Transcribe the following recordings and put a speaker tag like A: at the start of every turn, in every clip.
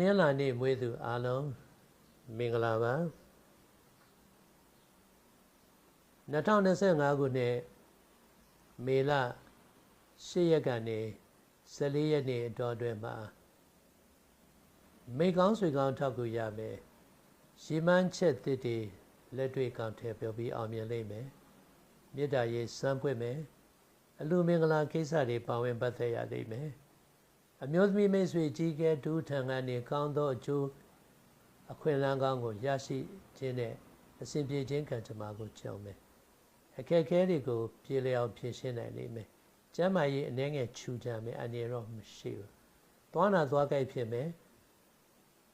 A: နင်္လာနေ့မွေးသူအားလုံးမင်္ဂလာပါ2025ခုနှစ်မေလ10ရက်ကနေ14ရက်နေ့အတော်အတွင်းမှာမိကောင်းဆွေကောင်းထောက်ကူရမယ်ရီမန်းချက်တစ်တွေလက်တွေ့ကောင်းထည့်ပြောပြီးအောင်မြင်လိမ့်မယ်မေတ္တာရေးစမ်းပွင့်မယ်အလူမင်္ဂလာကိစ္စတွေပါဝင်ပတ်သက်ရလိမ့်မယ် အမျိုးသမီးမိတ်ဆွေကြီးကဲဒူးထံကနေကောင်းသောအကျိုးအခွင့်အလမ်းကောင်းကိုရရှိခြင်းနဲ့အစဉ်ပြေခြင်းကံကြမ္မာကိုကြုံမယ်အခက်အခဲတွေကိုပြေလည်အောင်ဖြေရှင်းနိုင်လိမ့်မယ်ကျမ်းမာရေးအနည်းငယ်ခြူကြမယ်အနေရောမရှိဘူးသွားနာသွားကြိုက်ဖြစ်မယ်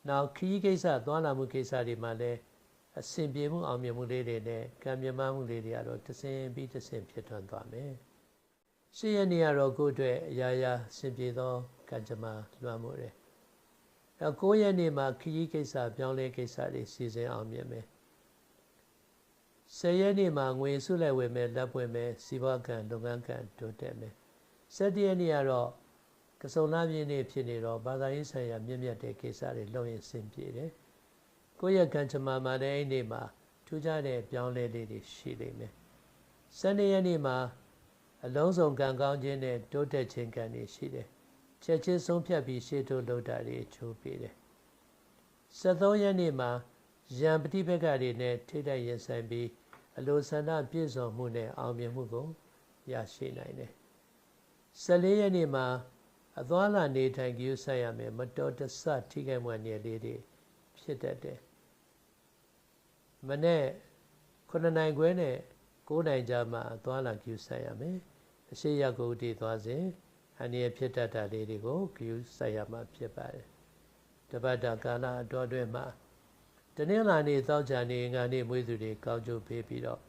A: နောက်ခီးကိစ္စသွားလာမှုကိစ္စတွေမှာလည်းအစဉ်ပြေမှုအောင်မြင်မှုလေးတွေနဲ့ကံမြမမှုလေးတွေကတော့တဆင်ပြီးတဆင်ဖြစ်ထွန်းသွားမယ် ရှေ့ရနေရတော့ကိုယ့်အတွက်အရာရာဆင်ပြေသောကံကြမ္မာလွှမ်းမိုးတယ်အဲ9ရက်နေ့မှာခရီးကိစ္စပြောင်းလဲကိစ္စတွေစီစဉ်အောင်မြင်မယ်10ရက်နေ့မှာငွေစုလိုက်ဝယ်မယ်လက်ပွင့်မယ်စီးပွားကံလုပ်ငန်းကံတိုးတက်မယ်17ရက်နေ့ကတော့ကစုံလာပြင်းနေ့ဖြစ်နေတော့ဘာသာရေးဆိုင်ရာမြင့်မြတ်တဲ့ကိစ္စတွေလုပ်ရင်စင်ပြေတယ်ကိုယ့်ရဲ့ကံကြမ္မာမှာလည်းအဲ့ဒီမှာထူးခြားတဲ့ပြောင်းလဲလေးတွေရှိလိမ့်မယ်12ရက်နေ့မှာ အလုံးစုံကံကောင်းခြင်းနဲ့တိုးတက်ခြင်းကံတွေရှိတယ်ချက်ချင်းဆုံးဖြတ်ပြီးရှေ့တိုးလုပ်တာတွေချိုးပေးတယ်73ရက်နေ့မှာရံပฏิဘက်ကတွေနဲ့ထိတိုက်ရင်ဆိုင်ပြီးအလိုဆန္ဒပြည့်စုံမှုနဲ့အောင်မြင်မှုကိုရရှိနိုင်တယ်14ရက်နေ့မှာအသွားလာနေထိုင်ကြည့်ဆိုင်ရမယ်မတော်တဆထိခိုက်မှုအနေလေးတွေဖြစ်တတ်တယ်မနေ့9နိုင်ခွဲနဲ့ 9နိုင်ကြာမှအသွားလာကြည့်ဆိုင်ရမယ်အရှိရကုတ်တည်သွားစဉ်အန္တရာယ်ဖြစ်တတ်တာလေးတွေကိုဂယုစိုက်ရမှာဖြစ်ပါတယ်တပတ်တာကာလအတော်အတွင်းမှာတနင်္လာနေ့သောကြာနေ့ငါနေ့မွေးသူတွေကောင်းကျိုးပေးပြီးတော့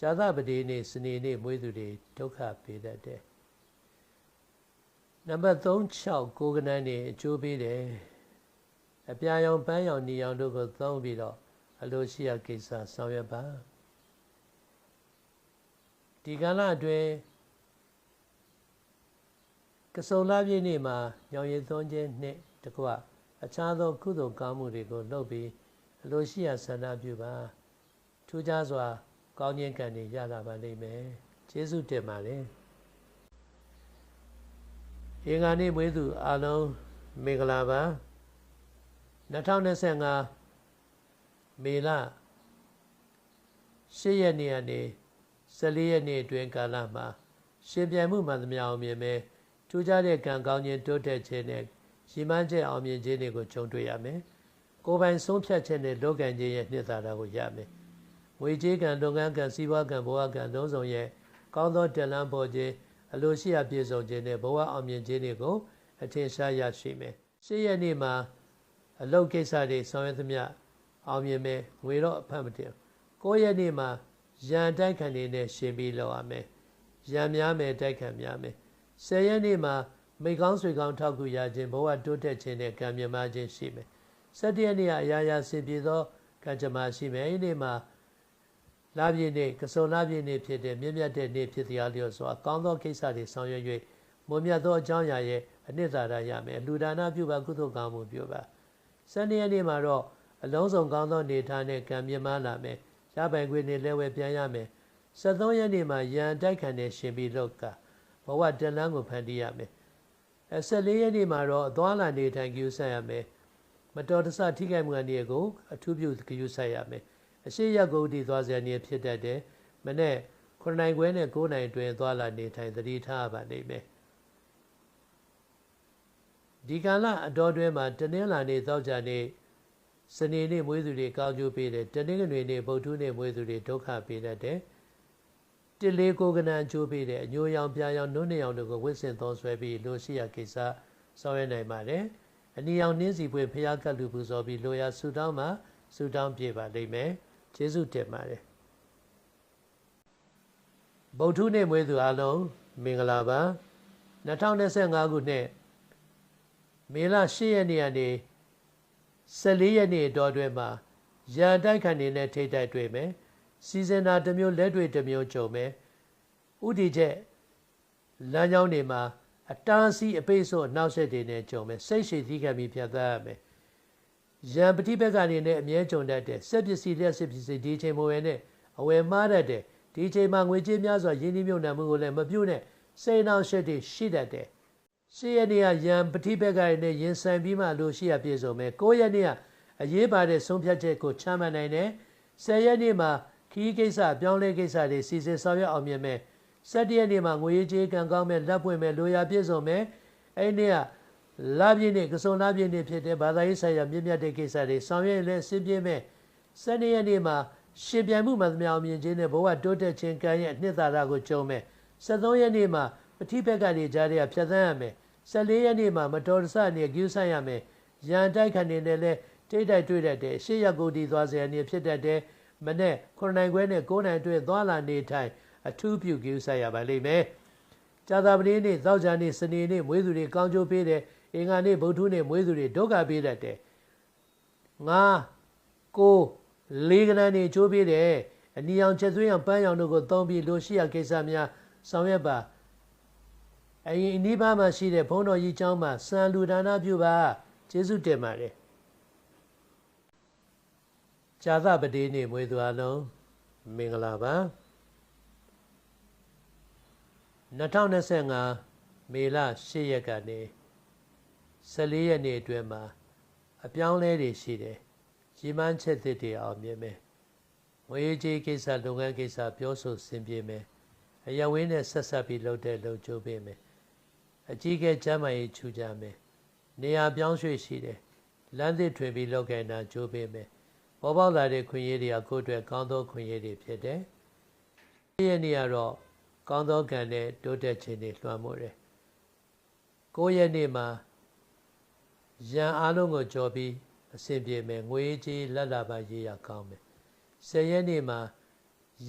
A: ဇာသပတိနေ့စနေနေ့မွေးသူတွေဒုက္ခပေးတတ်တယ်နံပါတ်3 6ကိုကနန်းနေအကျိုးပေးတယ်အပြာရောင်ပန်းရောင်နီရောင်တို့ကိုသုံးပြီးတော့အလိုရှိရာကိစ္စဆောင်ရွက်ပါ ဒီကာလအတွင်းကစုံလာပြည့်နေ့မှာညောင်ရည်သွန်းခြင်းနဲ့တကွအခြားသောကုသိုလ်ကောင်းမှုတွေကိုလုပ်ပြီးအလိုရှိရာဆန္ဒပြုပါထူးခြားစွာ ကောင်းခြင်းကံတွေရလာပါလိမ့်မယ်ကျေးဇူးတင်ပါတယ်အင်္ဂါနေ့မွေးသူအားလုံးမင်္ဂလာပါ2025မေလ10ရက်နေ့ကနေ 14ရက်နေ့အတွင်းကာလမှာရှင်ပြိုင်မှုမှန်သမျှအောင်မြင်မယ်ထူးခြားတဲ့ကံကောင်းခြင်းတိုးတက်ခြင်းနဲ့ရည်မှန်းချက်အောင်မြင်ခြင်းတွေကိုကြုံတွေ့ရမယ်။ကိုယ်ပိုင်ဆုံးဖြတ်ချက်နဲ့လုပ်ကံခြင်းရဲ့နှစ်သာရကိုရမယ်။ငွေကြေးကံလုပ်ငန်းကံစီးပွားကံဘဝကံလုံးစုံရဲ့ကောင်းသောတန်လန်းပေါ်ခြင်းအလိုရှိရာပြည့်စုံခြင်းနဲ့ဘဝအောင်မြင်ခြင်းတွေကိုအထင်ရှားရရှိမယ်။ရှေ့ရက်နေ့မှာအလုပ်ကိစ္စတွေဆောင်ရွက်သမျှအောင်မြင်မယ်ငွေတော့အဖတ်မတင်။ကိုယ့်ရက်နေ့မှာ ရန်တိုက်ခံနေနဲ့ရှင်ပြီးလောက်ရမယ်။ရန်များမယ်တိုက်ခံများမယ်။ဆယ်ရက်နေ့မှာမိကောင်းဆွေကောင်းထောက်ကူရခြင်းဘဝတိုးတက်ခြင်းနဲ့ကံမြမခြင်းရှိမယ်။၁၇ရက်နေ့အရာရာစင်ပြေသောကံကြမ္မာရှိမယ်။ဒီနေ့မှာလာပြည့်နေ့ကစုံလာပြည့်နေ့ဖြစ်တဲ့မြင့်မြတ်တဲ့နေ့ဖြစ်တရားလျော်စွာကောင်းသောကိစ္စတွေဆောင်ရွက်၍မွန်မြတ်သောအကြောင်းအရာရဲ့အနှစ်သာရရမယ်။လူဒါနပြုပါကုသိုလ်ကောင်းမှုပြုပါ။၁၂ရက်နေ့မှာတော့အလုံးစုံကောင်းသောနေထားနဲ့ကံမြမလာမယ်။ ရပိုင်ခွေနဲ့လဲဝဲပြန်ရမယ်။၁၃ရက်နေ့မှာရန်တိုက်ခံတဲ့ရှင်ပြီးလောက်ကဘဝတလန်းကိုဖန်တီးရမယ်အဲ14ရက်နေ့မှာတော့အသွားလာနေထိုင်ကြည့်ဆက်ရမယ်မတော်တဆထိခိုက်မှုအနေကိုအထူးပြုကြည့်ဆက်ရမယ်အရှိရကုတ်တီသွားစရာနေဖြစ်တတ်တယ်မနေ့9နိုင်ခွဲနဲ့9နိုင်တွင်သွားလာနေထိုင်သတိထားပါလိမ့်မယ်ဒီကာလအတော်တွဲမှာတနင်္လာနေ့သောကြာနေ့ စနေနေ့မွေးသူတွေကောင်းကျိုးပေးတယ်တနင်္ဂနွေနေ့ဗုဒ္ဓနေ့မွေးသူတွေဒုက္ခပေးတတ်တယ်တစ်လေးကိုကနန်ချိုးပေးတဲ့အညိုရောင်ပြာရောင်နှုတ်နှစ်ရောင်တို့ကိုဝစ်စင်သုံးဆွဲပြီးလိုရှိရာကိစ္စဆောင်ရွက်နိုင်ပါတယ်။အနီရောင်နှင်းစီပွေဖျားကတ်လူပူဇော်ပြီးလိုရာဆူတောင်းမှာဆူတောင်းပြေပါလိမ့်မယ်။ကျေးဇူးတင်ပါတယ်။ဗုဒ္ဓနေ့မွေးသူအလုံးမင်္ဂလာပါ။2025ခုနှစ်မေလ10ရက်နေ့ကနေ 14ရက်နေ့တော်တွင်မှာရန်တိုက်ခန့်နေတဲ့ထိတ်တိုက်တွေ့မယ်။စီစဉ်တာတစ်မျိုးလက်တွေတစ်မျိုးကြုံမယ်ဥတီချက်လမ်းကြောင်းတွေမှာအတားစီးအပိတ်ဆို့အနောက်ဆက်တွေနဲ့ကြုံမယ်စိတ်ရှိသီးခံပြီးဖြတ်သန်းရမယ်ရန်ပฏิဘက်ကနေနဲ့အမြဲကြုံတတ်တဲ့စက်ပစ္စည်းလက်စက်ပစ္စည်းဒီချိန်မဝင်နဲ့အဝယ်မှားတတ်တဲ့ဒီချိန်မှာငွေကြေးများစွာရင်းနှီးမြှုပ်နှံမှုကိုလည်းမပြုတ်နဲ့စိတ်နှောင့်ယှက်တွေရှိတတ်တယ် ရှေ့ရက်နေ့ကရန်ပฏิဘက်ကနေနဲ့ရင်ဆိုင်ပြီးမှလို့ရှိရပြည့်စုံမယ်ကိုရက်နေ့ကအရေးပါတဲ့ဆုံးဖြတ်ချက်ကိုချမှတ်နိုင်တယ်ဆယ်ရက်နေ့မှာခီးကိစ္စပြောင်းလဲကိစ္စတွေစီစဉ်ဆောင်ရွက်အောင်မြင်မယ်၁၇ရက်နေ့မှာငွေကြေးကံကောင်းမဲ့လက်ပွင့်မဲ့လိုရာပြည့်စုံမယ်အဲ့ဒီနေ့ကလာပြည့်နေ့ကစုံလာပြည့်နေ့ဖြစ်တဲ့ဘာသာရေးဆိုင်ရာမြင့်မြတ်တဲ့ကိစ္စတွေဆောင်ရွက်ရင်လည်းအဆင်ပြေမယ်၁၂ရက်နေ့မှာရှင်ပြိုင်မှုမှန်သမျှအောင်မြင်ခြင်းနဲ့ဘဝတိုးတက်ခြင်းကံရဲ့အနှစ်သာရကိုကြုံမယ်73ရက်နေ့မှာပဋိပက္ခတွေကြားထဲကဖြတ်သန်းရမယ် 14ရက်နေ့မှာမတော်တဆအနေနဲ့ဂရုစိုက်ရမယ်ရန်တိုက်ခဏနေနဲ့လည်းတိတ်တိုက်တွေ့တတ်တယ်ရှေ့ရက်ကိုဒီသွားစရာနေဖြစ်တတ်တယ်မနေ့9နိုင်ခွဲနဲ့9နိုင်တွေ့သွားလာနေထိုင်အထူးပြုဂရုစိုက်ရပါလိမ့်မယ်ကြာသပတေးနေ့သောကြာနေ့စနေနေ့မွေးသူတွေကောင်းကျိုးပေးတယ်အင်္ဂါနေ့ဗုဒ္ဓနေ့မွေးသူတွေဒုက္ခပေးတတ်တယ်ငါကိုလေးကနန်းနေချိုးပေးတယ်အနီအောင်ချက်သွင်းအောင်ပန်းရောင်တို့ကိုသုံးပြီးလိုရှိရကိစ္စများဆောင်ရွက်ပါ အရင်အနိဗ္ဗာန်မှာရှိတဲ့ဘုန်းတော်ကြီးကျောင်းမှာစံလူဒါနပြုပါကျေးဇူးတင်ပါတယ်ဇာသပတိနေ့မွေးသူအလုံးမင်္ဂလာပါ2025မေလ10ရက်ကနေ14ရက်နေ့အတွင်းမှာအပြောင်းလဲတွေရှိတယ်ရီမန်းချက်သစ်တွေအောင်မြင်မယ်ငွေကြေးကိစ္စလုပ်ငန်းကိစ္စပြောဆိုဆင်ပြေမယ်အရဝင်းနဲ့ဆက်ဆက်ပြီးလုပ်တဲ့လုပ်ကြိုးပေးမယ် အကြီးကဲကျမ်းမာရေးချူကြမယ်နေရာပြောင်းရွှေ့ရှိတယ်လမ်းသစ်ထွင်ပြီးလုပ်ကိုင်တာကြိုးပေးမယ်ပေါ်ပေါက်လာတဲ့ခွင့်ရည်တွေကကိုယ့်အတွက်ကောင်းသောခွင့်ရည်တွေဖြစ်တယ်ဒီရက်နေ့ကတော့ကောင်းသောကံနဲ့တိုးတက်ခြင်းတွေလွှမ်းမိုးတယ်ကိုယ့်ရက်နေ့မှာရန်အားလုံးကိုကြော်ပြီးအဆင်ပြေမယ်ငွေကြေးလက်လာပါရေးရကောင်းမယ်ဆယ်ရက်နေ့မှာ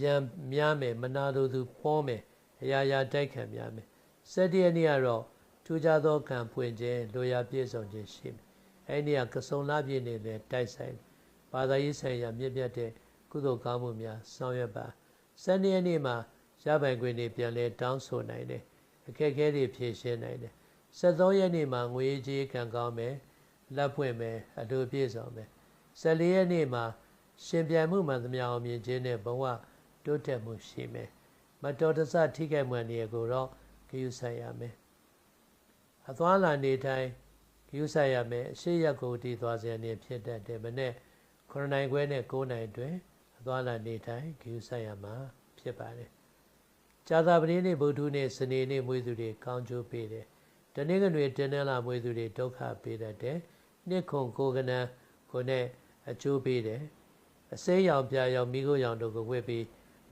A: ရံများမယ်မနာလိုသူပေါ်မယ်အရာရာတိုက်ခံများမယ် ဆယ်တရက်နေ့ကတော့ထူးခြားသောကံဖွင့်ခြင်းလိုရာပြည့်စုံခြင်းရှိမယ်အဲ့ဒီကကစုံလာပြည့်နေနဲ့တိုက်ဆိုင်ဘာသာရေးဆိုင်ရာမြင့်မြတ်တဲ့ကုသိုလ်ကောင်းမှုများဆောင်ရွက်ပါဆယ်ရက်နေ့မှာရပိုင်ခွင့်တွေပြန်လဲတောင်းဆိုနိုင်တယ်အခက်အခဲတွေဖြေရှင်းနိုင်တယ်73ရက်နေ့မှာငွေကြေးကံကောင်းမယ်လက်ဖွင့်မယ်အတူပြည့်စုံမယ်14ရက်နေ့မှာရှင်ပြိုင်မှုမှန်သမျှအောင်မြင်ခြင်းနဲ့ဘဝတိုးတက်မှုရှိမယ်မတော်တဆထိခိုက်မှန်နေကိုတော့ ဂရုစိုက်ရမယ်အသွားလာနေတိုင်းဂရုစိုက်ရမယ်အရှိရက်ကိုတည်သွားစေနေဖြစ်တတ်တယ်မနေ့9နိုင်ခွဲနဲ့9နိုင်တွင်အသွားလာနေတိုင်းဂရုစိုက်ရမှာဖြစ်ပါတယ်ဇာတာပတိနေ့ဗုဒ္ဓနေ့စနေနေ့မွေးသူတွေကောင်းကျိုးပေးတယ်တနင်္ဂနွေတင်းနှလာမွေးသူတွေဒုက္ခပေးတတ်တယ်နှစ်ခုကိုကနန်းကိုနဲ့အကျိုးပေးတယ်အစိမ်းရောင်ပြရောင်မိခိုးရောင်တို့ကိုဝတ်ပြီး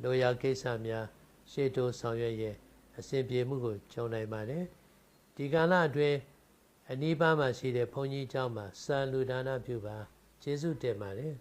A: လိုရာကိစ္စများရှေ့တိုးဆောင်ရွက်ရဲ့ အစဉ်ပြေမှုကိုကြုံနိုင်ပါတယ်ဒီကာလအတွင်းအနီးပါးမှာရှိတဲ့ဘုန်းကြီးကျောင်းမှာစံလူဒါနပြုပါကျေးဇူးတင်ပါတယ်